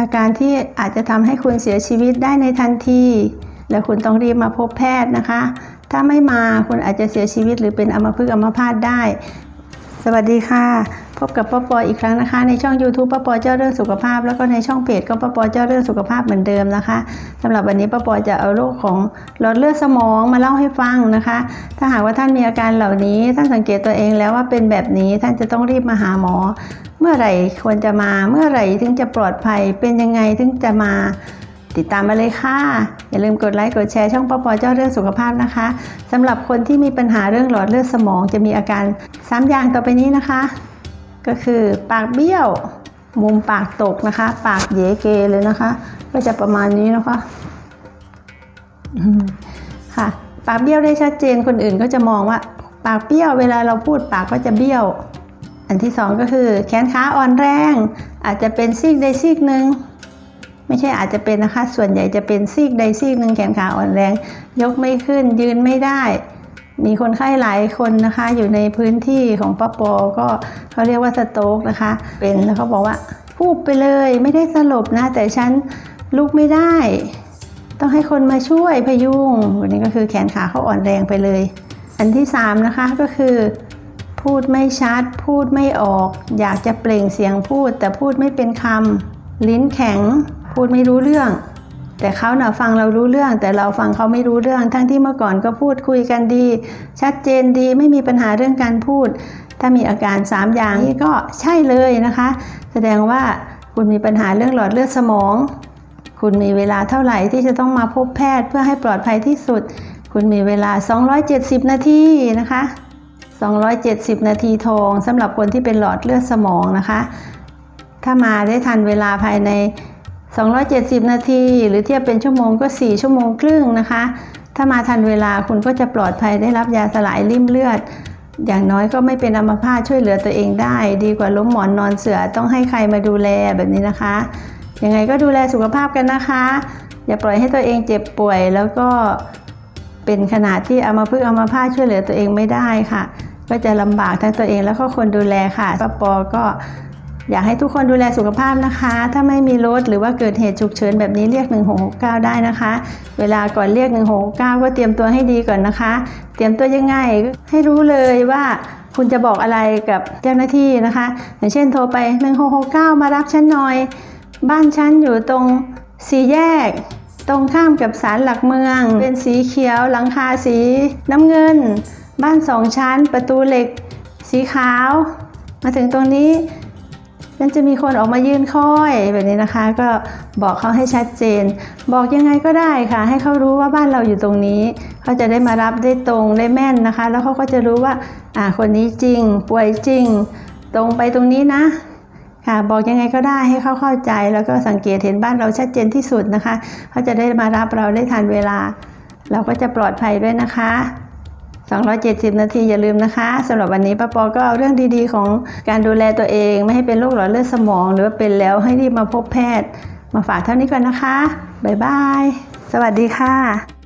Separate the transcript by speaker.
Speaker 1: อาการที่อาจจะทำให้คุณเสียชีวิตได้ในทันที และคุณต้องรีบมาพบแพทย์นะคะ ถ้าไม่มาคุณอาจจะเสียชีวิตหรือเป็นอัมพฤกษ์อัมพาตได้ สวัสดีค่ะ พบกับป้าปออีกครั้งนะคะ ในช่อง YouTube ป้าปอเจ้าเรื่องสุขภาพ แล้วก็ในช่องเพจก็ป้าปอเจ้าเรื่องสุขภาพเหมือนเดิมนะคะสำหรับวันนี้ป้าปอจะเอาโรคของหลอดเลือดสมองมาเล่าให้ฟังนะคะ ถ้าหากว่าท่านมีอาการเหล่านี้ ท่านสังเกตตัวเองแล้วว่าเป็นแบบนี้ท่านจะต้องรีบมาหาหมอ เมื่อไหร่ควรจะมาเมื่อไหร่ถึงจะปลอดภัยเป็นยังไงถึงจะมาติดตามมาเลยค่ะ อย่าลืมกดไลค์กดแชร์ช่องปอปอเจ้าเรื่องสุขภาพนะคะ สำหรับคนที่มีปัญหาเรื่องหลอดเลือดสมองจะมีอาการสามอย่างต่อไปนี้นะคะ ก็คือปากเบี้ยว มุมปากตกนะคะ ปากเยเกเลยนะคะ ก็จะประมาณนี้นะคะค่ะ ปากเบี้ยวได้ชัดเจนคนอื่นก็จะมองว่า ปากเบี้ยวเวลาเราพูดปากก็จะเบี้ยว อันที่สองก็คือ แขนขาอ่อนแรง อาจจะเป็นซีกใดซีกหนึ่งไม่ใช่อาจจะเป็นนะคะ ส่วนใหญ่จะเป็นซีกใดซีกหนึ่งแขนขาอ่อนแรง ยกไม่ขึ้นยืนไม่ได้ มีคนไข้หลายคนนะคะ อยู่ในพื้นที่ของป้าปอก็เขาเรียกว่าสโตรกนะคะ เป็นแล้วเขาบอกว่าพูบไปเลยไม่ได้สลบนะ แต่ฉันลุกไม่ได้ ต้องให้คนมาช่วยพยุงวันนี้ก็คือแขนขาเขาอ่อนแรงไปเลย อันที่สามนะคะก็คือพูดไม่ชัด พูดไม่ออก อยากจะเปล่งเสียงพูด แต่พูดไม่เป็นคำลิ้นแข็ง พูดไม่รู้เรื่อง แต่เขาเน่ะฟังเรารู้เรื่อง แต่เราฟังเขาไม่รู้เรื่อง ทั้งที่เมื่อก่อนก็พูดคุยกันดี ชัดเจนดีไม่มีปัญหาเรื่องการพูด ถ้ามีอาการ 3 อย่างนี้ก็ใช่เลยนะคะ แสดงว่าคุณมีปัญหาเรื่องหลอดเลือดสมอง คุณมีเวลาเท่าไหร่ที่จะต้องมาพบแพทย์เพื่อให้ปลอดภัยที่สุด คุณมีเวลา 270 นาทีนะคะ 270 นาทีทองสำหรับคนที่เป็นหลอดเลือดสมองนะคะ ถ้ามาได้ทันเวลาภายใน 270 นาที หรือเทียบเป็นชั่วโมงก็ 4 ชั่วโมงครึ่งนะคะ ถ้ามาทันเวลาคุณก็จะปลอดภัยได้รับยาสลายริ่มเลือด อย่างน้อยก็ไม่เป็นอัมพาตช่วยเหลือตัวเองได้ ดีกว่าล้มหมอนนอนเสือต้องให้ใครมาดูแลแบบนี้นะคะ ยังไงก็ดูแลสุขภาพกันนะคะ อย่าปล่อยให้ตัวเองเจ็บป่วยแล้วก็เป็นขนาดที่เอามาพึ่งเอามาพาช่วยเหลือตัวเองไม่ได้ค่ะ ก็จะลำบากทั้งตัวเองแล้วก็คนดูแลค่ะป้าปอก็ อยากให้ทุกคนดูแลสุขภาพนะคะ ถ้าไม่มีรถหรือว่าเกิดเหตุฉุกเฉินแบบนี้เรียก 1669 ได้นะคะ เวลาก่อนเรียก 1669 ก็เตรียมตัวให้ดีก่อนนะคะ เตรียมตัวยังไงให้รู้เลยว่าคุณจะบอกอะไรกับเจ้าหน้าที่นะคะ อย่างเช่นโทรไป 1669 มารับฉันหน่อย บ้านฉันอยู่ตรงสี่แยก ตรงข้ามกับศาลหลักเมือง เป็นสีเขียวหลังคาสีน้ำเงิน บ้านสองชั้นประตูเหล็ก สีขาว มาถึงตรงนี้ มันจะมีคนออกมายืนค่อยแบบนี้นะคะ ก็บอกเขาให้ชัดเจน บอกยังไงก็ได้ค่ะ ให้เขารู้ว่าบ้านเราอยู่ตรงนี้ เขาจะได้มารับได้ตรงได้แม่นนะคะ แล้วเขาก็จะรู้ว่าอ่าคนนี้จริง ป่วยจริง ตรงไปตรงนี้นะค่ะบอกยังไงก็ได้ให้เขาเข้าใจแล้วก็สังเกตเห็นบ้านเราชัดเจนที่สุดนะคะ เขาจะได้มารับเราได้ทันเวลา เราก็จะปลอดภัยด้วยนะคะ 270 นาทีอย่าลืมนะคะสำหรับวันนี้ป้าปอก็เอาเรื่องดีๆ ของการดูแลตัวเอง ไม่ให้เป็นโรคหลอดเลือดสมอง หรือว่าเป็นแล้วให้รีบมาพบแพทย์ มาฝากเท่านี้ก่อนนะคะ บ๊ายบาย สวัสดีค่ะ